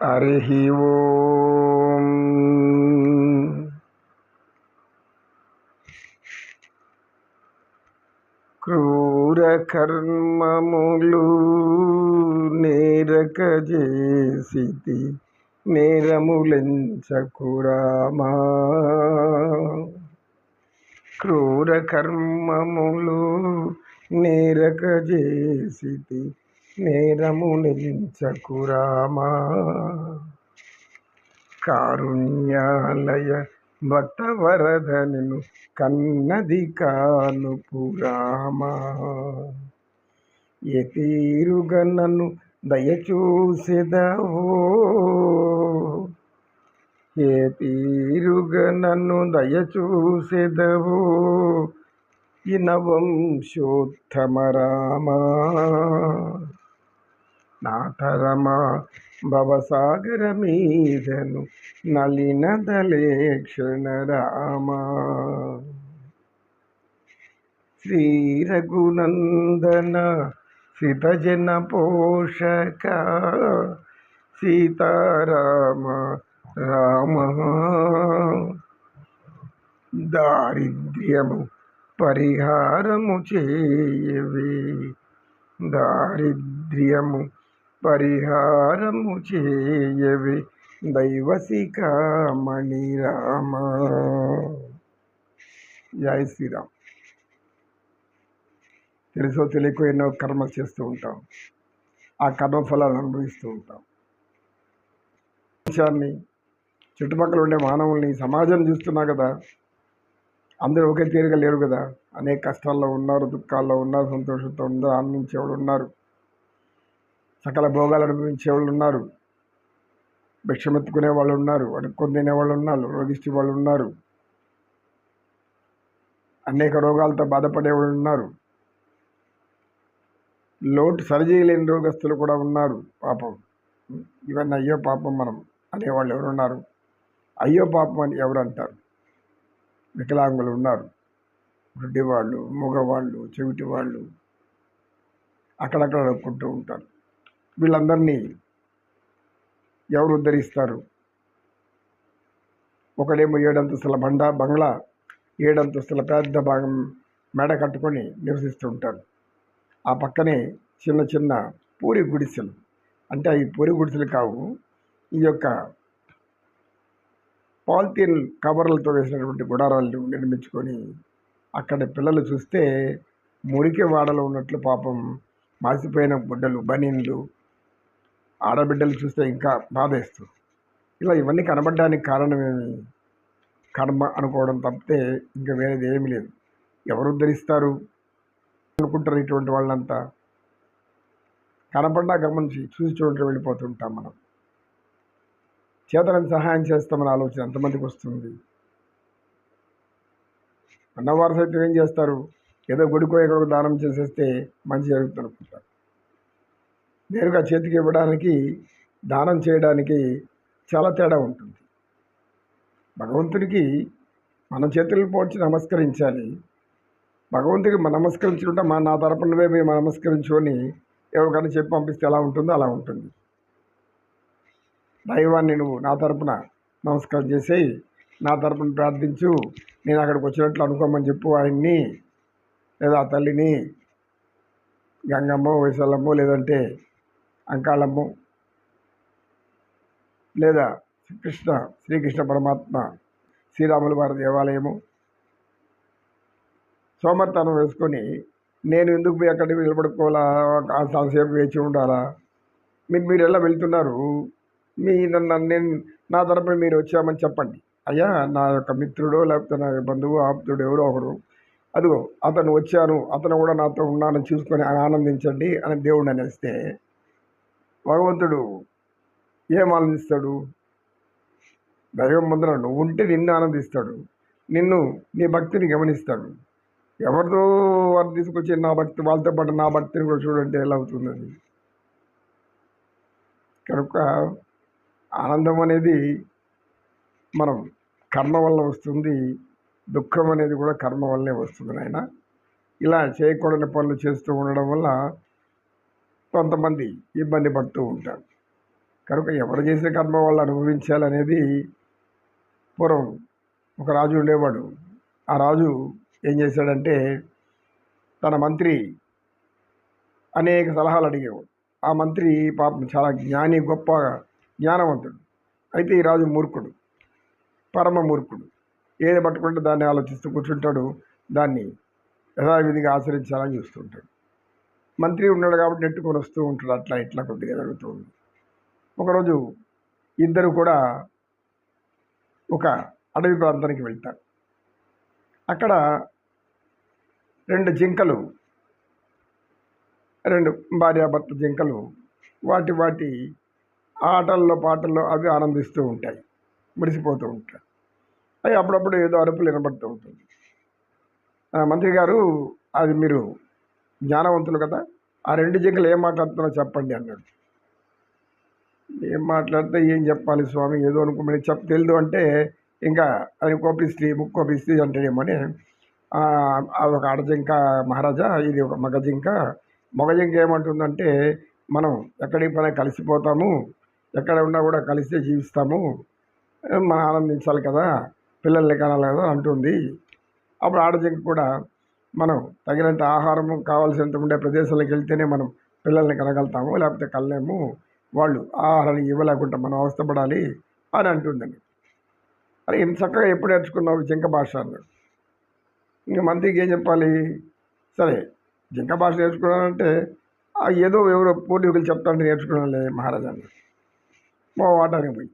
हरिः ఓం క్రూర కర్మములు నేరక చేసితి నేరములెంచకురామా క్రూర కర్మములు నేరము చేసితి కారుణ్యాలయ కారుణ్యాలయ భక్తవరదను కన్నది కాను పురామా ఏ తీరుగా నన్ను దయచూసెదవో. ఏ తీరుగా నన్ను దయచూసెదవో. ఇనవంశోత్తమ రామా. నాటరమా భవసాగర మీదను నలినదలేక్షణ రామా శ్రీ రఘునందన సితజన పోషక సీతారామ రామ. దారిద్ర్యము పరిహారము చేయవే. దారిద్ర్యము పరిహారము చేయవి దైవశిఖామణి రామ జై శ్రీరామ్. తెలుసో తెలియకో ఎన్నో కర్మలు చేస్తూ ఉంటాం. ఆ కర్మ ఫలాలు అనుభవిస్తూ ఉంటాం. విషయాన్ని చుట్టుపక్కల ఉండే మానవుల్ని సమాజం చూస్తున్నా కదా అందరూ ఒకే తీరుగా లేరు కదా. అనేక కష్టాల్లో ఉన్నారు దుఃఖాల్లో ఉన్నారు సంతోషంతో ఉన్నారు ఆనందించే ఉన్నారు. సకల భోగాలు అనుభవించే వాళ్ళు ఉన్నారు. భిక్షమెత్తుకునే వాళ్ళు ఉన్నారు. అడుక్కొని తినే వాళ్ళు ఉన్నారు. రోగిష్టి వాళ్ళు ఉన్నారు. అనేక రోగాలతో బాధపడే వాళ్ళు ఉన్నారు. లోటు సరిచేయలేని రోగస్తులు కూడా ఉన్నారు. పాపం. ఇవన్నీ అయ్యో పాపం మనం అనేవాళ్ళు ఎవరున్నారు అయ్యో పాపం అని ఎవరు అంటారు? వికలాంగులు ఉన్నారు. గుడ్డివాళ్ళు మగవాళ్ళు చెవిటి వాళ్ళు అక్కడక్కడ అనుకుంటూ ఉంటారు. వీళ్ళందరినీ ఎవరు ఉద్ధరిస్తారు? ఒకడేమో ఏడంతస్తుల బండ బంగ్లా ఏడంతస్తుల పెద్ద భాగం మెడ కట్టుకొని నివసిస్తూ ఉంటారు. ఆ పక్కనే చిన్న చిన్న పూరి గుడిసెలు. అంటే ఈ పూరి గుడిసెలు కావు. ఈ యొక్క పాలిథీన్ కవర్లతో వేసినటువంటి గుడారాలు నిర్మించుకొని అక్కడ పిల్లలు చూస్తే మురికి వాడలో ఉన్నట్లు పాపం మాసిపోయిన గుడ్డలు బనీన్లు ఆడబిడ్డలు చూస్తే ఇంకా బాధేస్తుంది. ఇలా ఇవన్నీ కనబడడానికి కారణమేమి కర్మ అనుకోవడం తప్పితే ఇంకా వేరేది ఏమీ లేదు. ఎవరు ఉద్ధరిస్తారు? అనుకుంటారు ఇటువంటి వాళ్ళంతా. కనపడ్డా గమనించి చూసి చూడండి వెళ్ళిపోతుంటాం మనం. చేతనం సహాయం చేస్తామని ఆలోచన ఎంతమందికి వస్తుంది? అన్నవారు సైతం ఏం చేస్తారు? ఏదో గుడికో ఎక్కడికో దానం చేసేస్తే మంచి జరుగుతుంది అనుకుంటారు. నేరుగా చేతికి ఇవ్వడానికి దానం చేయడానికి చాలా తేడా ఉంటుంది. భగవంతుడికి మన చేతులు పోడ్చి నమస్కరించాలి. భగవంతుడికి మనం నమస్కరించుకుంటే మా నా తరపునవే మేము నమస్కరించుకొని ఎవరికైనా చెప్పి పంపిస్తే ఎలా ఉంటుందో అలా ఉంటుంది. దైవాన్ని నువ్వు నా తరపున నమస్కారం చేసేయి. నా తరపున ప్రార్థించు. నేను అక్కడికి వచ్చినట్లు అనుకోమని చెప్పు ఆయన్ని. లేదా ఆ తల్లిని గంగమ్మ వైశాలమ్మ లేదంటే అంకాళము. లేదా కృష్ణ శ్రీకృష్ణ పరమాత్మ శ్రీరాముల వారి దేవాలయము. సోమర్తనం వేసుకొని నేను ఎందుకు పోయి అక్కడికి నిలబడుకోవాలా? చాలాసేపు వేచి ఉండాలా? మీరు మీరు ఎలా వెళ్తున్నారు? మీ నన్ను నేను నా తరపున మీరు వచ్చామని చెప్పండి. అయ్యా నా యొక్క మిత్రుడు లేకపోతే నా బంధువు ఆప్తుడు ఎవరో ఒకరు. అదిగో అతను వచ్చాను అతను కూడా నాతో ఉన్నానని చూసుకొని ఆనందించండి అని దేవుడు అనేస్తే భగవంతుడు ఏం ఆనందిస్తాడు? దైవం ముందర నువ్వు ఉంటే నిన్ను ఆనందిస్తాడు. నిన్ను నీ భక్తిని గమనిస్తాడు. ఎవరితో వారు తీసుకొచ్చి నా భక్తి వాళ్ళతో పాటు నా భక్తిని కూడా చూడంటే ఎలా అవుతుంది కనుక ఆనందం అనేది మనం కర్మ వల్ల వస్తుంది దుఃఖం అనేది కూడా కర్మ వల్లే వస్తుంది నాయన. ఇలా చేయకూడని పనులు చేస్తూ ఉండడం వల్ల కొంతమంది ఇబ్బంది పడుతూ ఉంటారు. కనుక ఎవరు చేసిన కర్మ వాళ్ళు అనుభవించాలనేది పూర్వం ఒక రాజు ఉండేవాడు. ఆ రాజు ఏం చేశాడంటే తన మంత్రి అనేక సలహాలు అడిగేవాడు. ఆ మంత్రి పాపం చాలా జ్ఞాని గొప్ప జ్ఞానవంతుడు. అయితే ఈ రాజు మూర్ఖుడు పరమ మూర్ఖుడు. ఏది పట్టుకుంటే దాన్ని ఆలోచిస్తూ కూర్చుంటాడు. దాన్ని యథావిధిగా ఆచరించాలని చూస్తుంటాడు. మంత్రి ఉన్నాడు కాబట్టి నెట్టుకొని వస్తూ ఉంటాడు. అట్లా ఇట్లా కొద్దిగా జరుగుతూ ఉంది. ఒకరోజు ఇద్దరు కూడా ఒక అడవి ప్రాంతానికి వెళ్తారు. అక్కడ రెండు జింకలు రెండు భార్యాభర్త జింకలు వాటి వాటి ఆటల్లో పాటల్లో అవి ఆనందిస్తూ ఉంటాయి. మురిసిపోతూ ఉంటాయి. అవి అప్పుడప్పుడు ఏదో అరుపులు వినబడుతూ ఉంటుంది. మంత్రి గారు అది మీరు జ్ఞానవంతులు కదా? ఆ రెండు జింకలు ఏం మాట్లాడుతున్నారో చెప్పండి అన్నాడు. ఏం మాట్లాడితే ఏం చెప్పాలి స్వామి? ఏదో అనుకోమని చెప్ తెలియదు అంటే ఇంకా అది కోపిస్త్రీ ముక్కు కోపిస్త్రీ అంటాడేమని అది ఒక ఆడజింక మహారాజా ఇది ఒక మగ జింక. మగ జింక ఏమంటుందంటే మనం ఎక్కడికి పైన కలిసిపోతాము ఎక్కడ ఉన్నా కూడా కలిసే జీవిస్తాము మనం ఆనందించాలి కదా పిల్లల్ని కనాలి కదా అంటుంది. అప్పుడు ఆడజింక కూడా మనం తగినంత ఆహారం కావాల్సినంత ఉండే ప్రదేశాలకు వెళ్తేనే మనం పిల్లల్ని కనగలుగుతాము లేకపోతే కళ్ళేము వాళ్ళు ఆహారాన్ని ఇవ్వలేకుండా మనం అవస్థపడాలి అని అంటుందండి. అరే ఇంత చక్కగా ఎప్పుడు నేర్చుకున్నావు జింక భాష అన్నాడు ఇంక మంత్రికి ఏం చెప్పాలి? సరే జింక భాష నేర్చుకున్నానంటే ఏదో ఎవరో పూర్వీకులు చెప్తానంటే నేర్చుకున్నానులే మహారాజా అన్నాడు మా వాటానికి పోయి.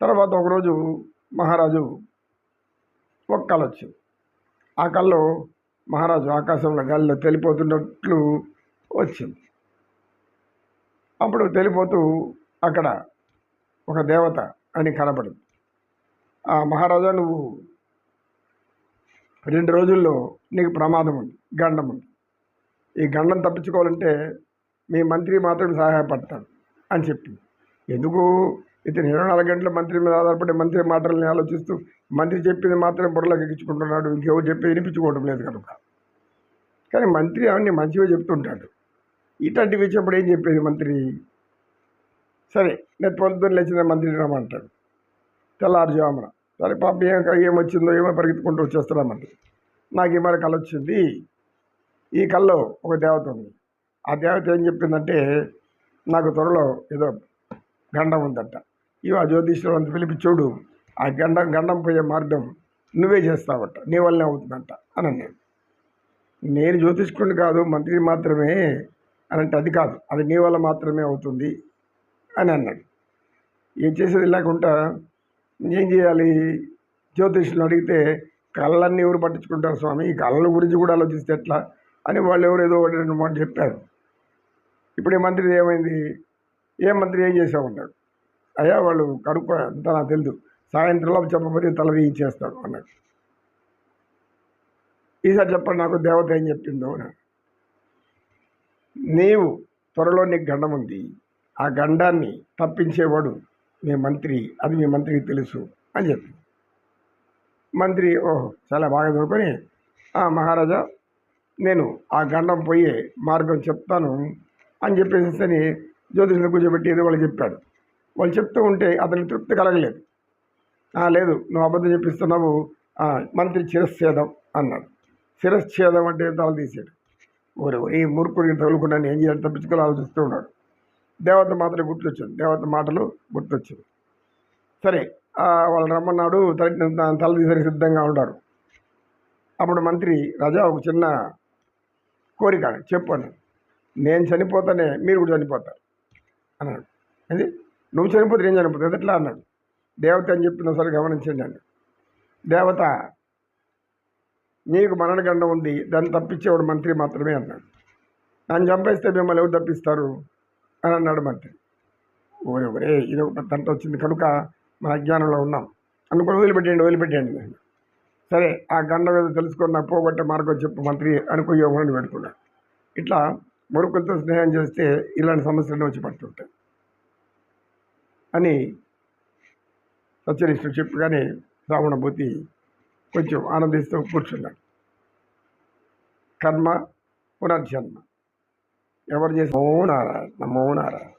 తర్వాత ఒకరోజు మహారాజు ఒక కళ వచ్చింది ఆ కళ్ళు మహారాజు ఆకాశంలో గాలిలో తెలిపోతున్నట్లు వచ్చింది. అప్పుడు తెలిపోతూ అక్కడ ఒక దేవత అని కనపడింది ఆ మహారాజా నువ్వు రెండు రోజుల్లో నీకు ప్రమాదం ఉంది గండం ఉంది. ఈ గండం తప్పించుకోవాలంటే మీ మంత్రి మాత్రమే సహాయపడతాడు అని చెప్పింది. ఎందుకు? ఇతను ఇరవై నాలుగు గంటల మంత్రి మీద ఆధారపడి మంత్రి మాటల్ని ఆలోచిస్తూ మంత్రి చెప్పింది మాత్రం బుర్రలోకి ఎక్కించుకుంటున్నాడు. ఇంకెవరు చెప్పేది వినిపించుకోవడం లేదు కనుక. కానీ మంత్రి అవన్నీ మంచిగా చెప్తుంటాడు. ఇట్లాంటి విషయప్పుడు ఏం చెప్పేది మంత్రి? సరే నేను పొద్దున్న లేచిన మంత్రి రమ్మంటాడు. తెల్లారుజామున సరే పాప ఏం ఏమొచ్చిందో ఏమో పరిగెత్తుకుంటూ వచ్చేస్తున్నామంటే మంత్రి. నాకు ఈ మరి కళ వచ్చింది. ఈ కళ్ళలో ఒక దేవత ఉంది. ఆ దేవత ఏం చెప్పిందంటే నాకు త్వరలో ఏదో గండం ఉందట. ఇవి ఆ జ్యోతిష్యుడు అంత పిలిపి చూడు ఆ గండం గండం పోయే మార్గం నువ్వే చేస్తావట నీ వల్లనే అవుతుందంట అని అన్నాడు. నేను జ్యోతిష్కుడిని కాదు మంత్రి మాత్రమే అని అంటే అది కాదు అది నీ వల్ల మాత్రమే అవుతుంది అని అన్నాడు. ఏం చేసేది లేకుండా ఏం చేయాలి? జ్యోతిష్యులు అడిగితే కళ్ళన్నీ ఎవరు పట్టించుకుంటారు స్వామి? ఈ కళ్ళ గురించి కూడా ఆలోచిస్తే ఎట్లా? అని వాళ్ళు ఎవరు ఏదో ఒకటి రెండు మాట చెప్పారు. ఇప్పుడు ఈ మంత్రి ఏమైంది? ఏ మంత్రి ఏం చేసావు అయ్యా వాళ్ళు కనుక్కో అంత నాకు తెలియదు సాయంత్రంలో చెప్పబోతే తల వేయించేస్తాడు అన్నాడు. ఈసారి చెప్పండి నాకు దేవత ఏం చెప్పిందో అన్నాడు నీవు త్వరలో నీకు గండం ఉంది. ఆ గండాన్ని తప్పించేవాడు మీ మంత్రి అది మీ మంత్రికి తెలుసు అని చెప్పి మంత్రి ఓహో చాలా బాగా చదువుకొని "ఆ, మహారాజా నేను ఆ గండం పోయే మార్గం చెప్తాను అని చెప్పేసి అని జ్యోతిషులు కూర్చోబెట్టి ఏదో వాళ్ళు చెప్పాడు. వాళ్ళు చెప్తూ ఉంటే అతనికి తృప్తి కలగలేదు. లేదు నువ్వు అబద్ధం చెప్పిస్తున్నావు. మంత్రి శిరశ్ఛేదం అన్నాడు. శిరశ్ఛేదం అంటే తల తీసాడు ఓరే ఈ మూర్ఖుడికి తగులుకున్నాను ఏం చేయాలి? తప్పించుకోవాలి ఆలోచిస్తూ ఉన్నాడు. దేవత మాత్రం గుర్తొచ్చింది. దేవత మాటలు గుర్తొచ్చింది. సరే వాళ్ళు రమ్మన్నాడు. తల తల తీసరికి సిద్ధంగా ఉన్నారు అప్పుడు మంత్రి రాజా ఒక చిన్న కోరిక చెప్పు అన్నాడు. నేను చనిపోతానే మీరు కూడా చనిపోతారు అన్నాడు. అది నువ్వు చనిపోతే నేను చనిపోతుంది ఎట్లా అన్నాడు. దేవత అని చెప్పిన సరే గమనించండి అన్నాడు. దేవత నీకు మరణగండం ఉంది దాన్ని తప్పించేవాడు మంత్రి మాత్రమే అన్నాడు. నన్ను చంపేస్తే మిమ్మల్ని ఎవరు తప్పిస్తారు? అని అన్నాడు మంత్రి. ఓరే ఒకరే ఇది ఒక తంట వచ్చింది. కనుక మన అజ్ఞానంలో ఉన్నాం. అనుకుని వదిలిపెట్టండి వదిలిపెట్టండి సరే ఆ గండం ఏదో తెలుసుకున్న పోగొట్టే మార్గం చెప్పు మంత్రి అనుకో యోగమని పెట్టుకున్నాడు ఇట్లా మురుకులతో స్నేహం చేస్తే ఇలాంటి సమస్యలను వచ్చి పడుతుంటాయి. అని సత్యనిష్ఠుడు చెప్పగానే రావణభూతి కొంచెం ఆనందిస్తూ కూర్చున్నాడు. కర్మ పునర్జన్మ. ఎవరు చేసి నమో నారాయణ నమో నారాయణ.